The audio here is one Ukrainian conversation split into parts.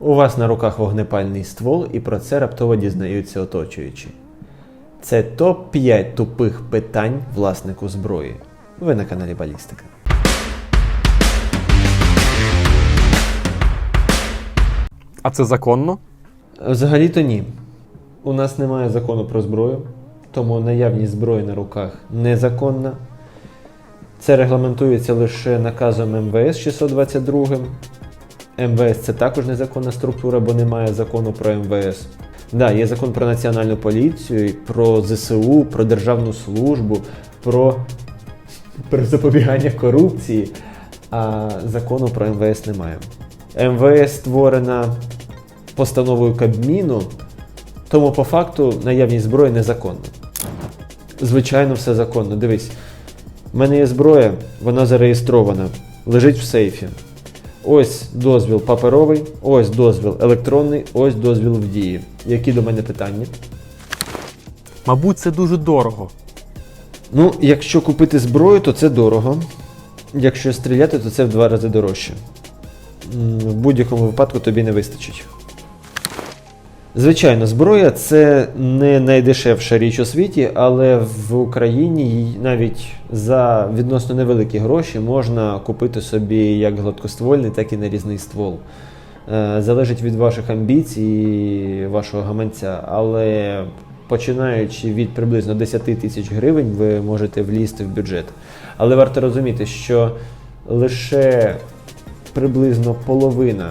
У вас на руках вогнепальний ствол, і про це раптово дізнаються оточуючі. Це топ-5 тупих питань власнику зброї. Ви на каналі Балістика. А це законно? Взагалі-то ні. У нас немає закону про зброю, тому наявність зброї на руках незаконна. Це регламентується лише наказом МВС 622. МВС це також незаконна структура, бо немає закону про МВС. Да, є закон про національну поліцію, про ЗСУ, про державну службу, про, про запобігання корупції, а закону про МВС немає. МВС створена постановою Кабміну, тому по факту наявність зброї незаконна. Звичайно, все законно. Дивись, в мене є зброя, вона зареєстрована, лежить в сейфі. Ось дозвіл паперовий, ось дозвіл електронний, ось дозвіл в дії. Які до мене питання? Мабуть, це дуже дорого. Ну, якщо купити зброю, то це дорого. Якщо стріляти, то це в два рази дорожче. В будь-якому випадку тобі не вистачить. Звичайно, зброя це не найдешевша річ у світі, але в Україні навіть за відносно невеликі гроші можна купити собі як гладкоствольний, так і нарізний ствол. Е, Залежить від ваших амбіцій і вашого гаманця, але починаючи від приблизно 10 тисяч гривень, ви можете влізти в бюджет. Але варто розуміти, що лише приблизно половина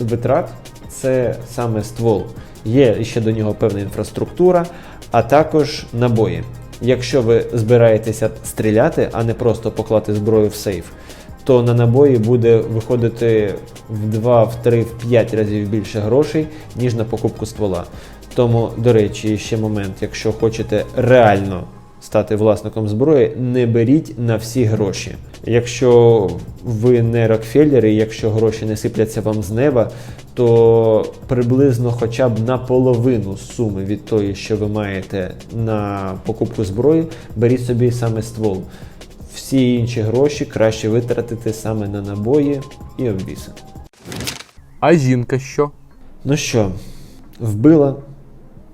витрат це саме ствол. Є ще до нього певна інфраструктура, а також набої. Якщо ви збираєтеся стріляти, а не просто поклати зброю в сейф, то на набої буде виходити в 2, в 3, в 5 разів більше грошей, ніж на покупку ствола. Тому, до речі, ще момент, якщо хочете реально стати власником зброї, не беріть на всі гроші. Якщо ви не Рокфеллери, якщо гроші не сипляться вам з неба, то приблизно хоча б на половину суми від тої, що ви маєте на покупку зброї, беріть собі саме ствол. Всі інші гроші краще витратити саме на набої і обвіси. А жінка що? Ну що, вбила,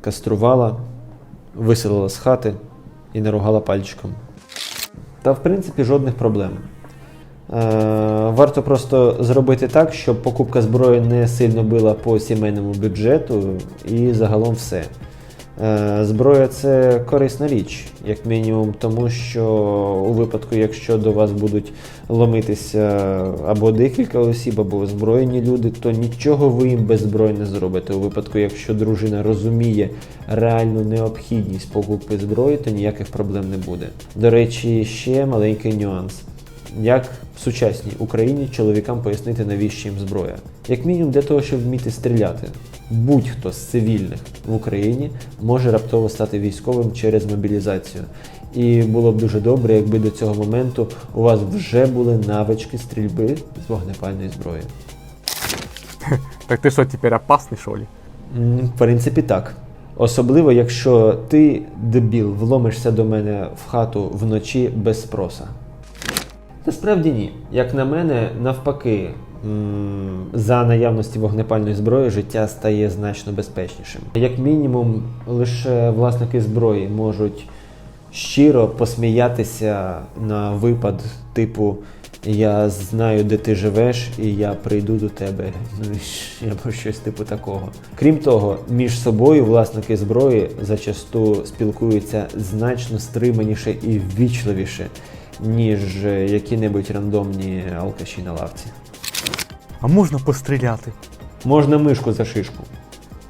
каструвала, виселила з хати і наругала пальчиком. Та в принципі жодних проблем. Е, варто просто зробити так, щоб покупка зброї не сильно била по сімейному бюджету і загалом все. Е, зброя це корисна річ, як мінімум, тому що у випадку, якщо до вас будуть ломитися або декілька осіб, або озброєні люди, то нічого ви їм без зброї не зробите. У випадку, якщо дружина розуміє реальну необхідність покупки зброї, то ніяких проблем не буде. До речі, ще маленький нюанс. Як в сучасній Україні чоловікам пояснити, навіщо їм зброя? Як мінімум для того, щоб вміти стріляти. Будь-хто з цивільних в Україні може раптово стати військовим через мобілізацію. І було б дуже добре, якби до цього моменту у вас вже були навички стрільби з вогнепальної зброї. Так ти що, тепер опасний, що ли? В принципі, так. Особливо, якщо ти, дебіл, вломишся до мене в хату вночі без спроса. Насправді ні. Як на мене, навпаки, за наявності вогнепальної зброї життя стає значно безпечнішим. Як мінімум, лише власники зброї можуть щиро посміятися на випад, типу Я знаю, де ти живеш, і я прийду до тебе. Ну або щось типу такого. Крім того, між собою власники зброї зачасту спілкуються значно стриманіше і ввічливіше, ніж е, які-небудь рандомні алкаші на лавці. А можна постріляти? Можна мишку за шишку,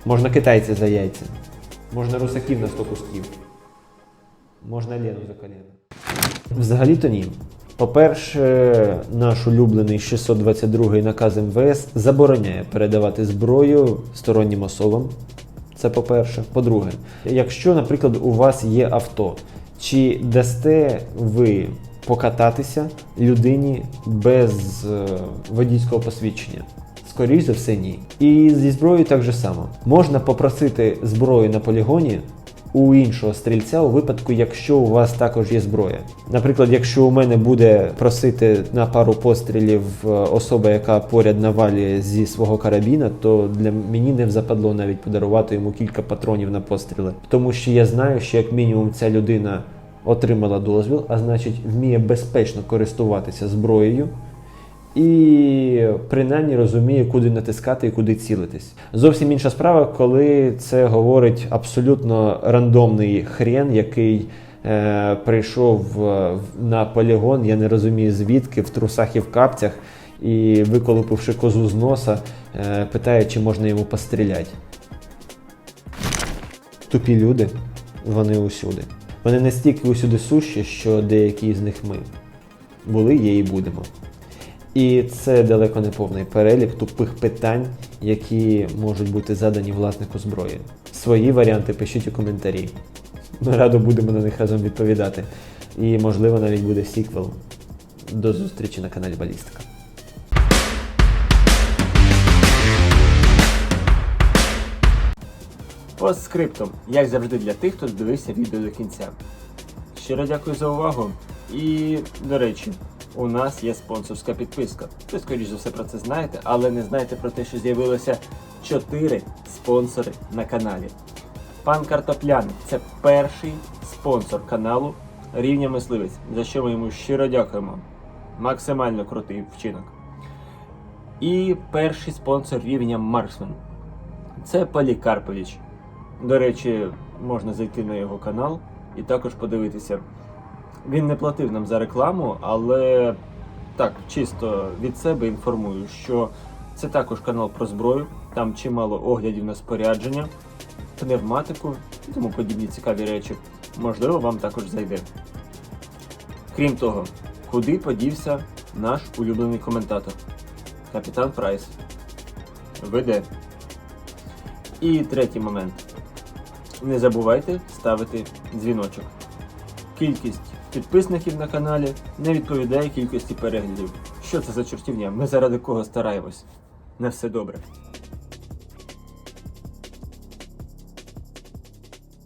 можна китайця за яйця, можна русаків на 100 кусків, можна Лену за коліно. Взагалі-то ні. По-перше, наш улюблений 622 наказ МВС забороняє передавати зброю стороннім особам. Це по-перше. По-друге, якщо, наприклад, у вас є авто, чи дасте ви покататися людині без е, водійського посвідчення? Скоріше за все, ні. І зі зброєю так же само. Можна попросити зброю на полігоні, у іншого стрільця у випадку, якщо у вас також є зброя. Наприклад, якщо у мене буде просити на пару пострілів е, особа, яка поряд навалює зі свого карабіна, то для мені не западло навіть подарувати йому кілька патронів на постріли. Тому що я знаю, що як мінімум ця людина отримала дозвіл, а значить вміє безпечно користуватися зброєю і принаймні розуміє, куди натискати і куди цілитись. Зовсім інша справа, коли це говорить абсолютно рандомний хрен, який е, прийшов е, на полігон, я не розумію звідки, в трусах і в капцях, і виколупивши козу з носа, е, питає, чи можна йому постріляти. Тупі люди, вони усюди. Вони настільки усюди сущі, що деякі з них ми були, є і будемо. І це далеко не повний перелік тупих питань, які можуть бути задані власнику зброї. Свої варіанти пишіть у коментарі. Ми радо будемо на них разом відповідати. І, можливо, навіть буде сіквел. До зустрічі на каналі Балістика. Постскриптум, як завжди для тих, хто дивився відео до кінця. Щиро дякую за увагу. І, до речі, у нас є спонсорська підписка. Ви, скоріш за все, про це знаєте, але не знаєте про те, що з'явилося 4 спонсори на каналі. Пан Картопляник це перший спонсор каналу Рівня Мисливець, за що ми йому щиро дякуємо. Максимально крутий вчинок. І перший спонсор рівня Марксмен. Це Полікарпович. До речі, можна зайти на його канал і також подивитися. Він не платив нам за рекламу, але так, чисто від себе інформую, що це також канал про зброю, там чимало оглядів на спорядження, пневматику і тому подібні цікаві речі. Можливо, вам також зайде. Крім того, куди подівся наш улюблений коментатор? Капітан Прайс. Веде. І третій момент. Не забувайте ставити дзвіночок. Кількість підписників на каналі не відповідає кількості переглядів. Що це за чортівня? Ми заради кого стараємось. На все добре.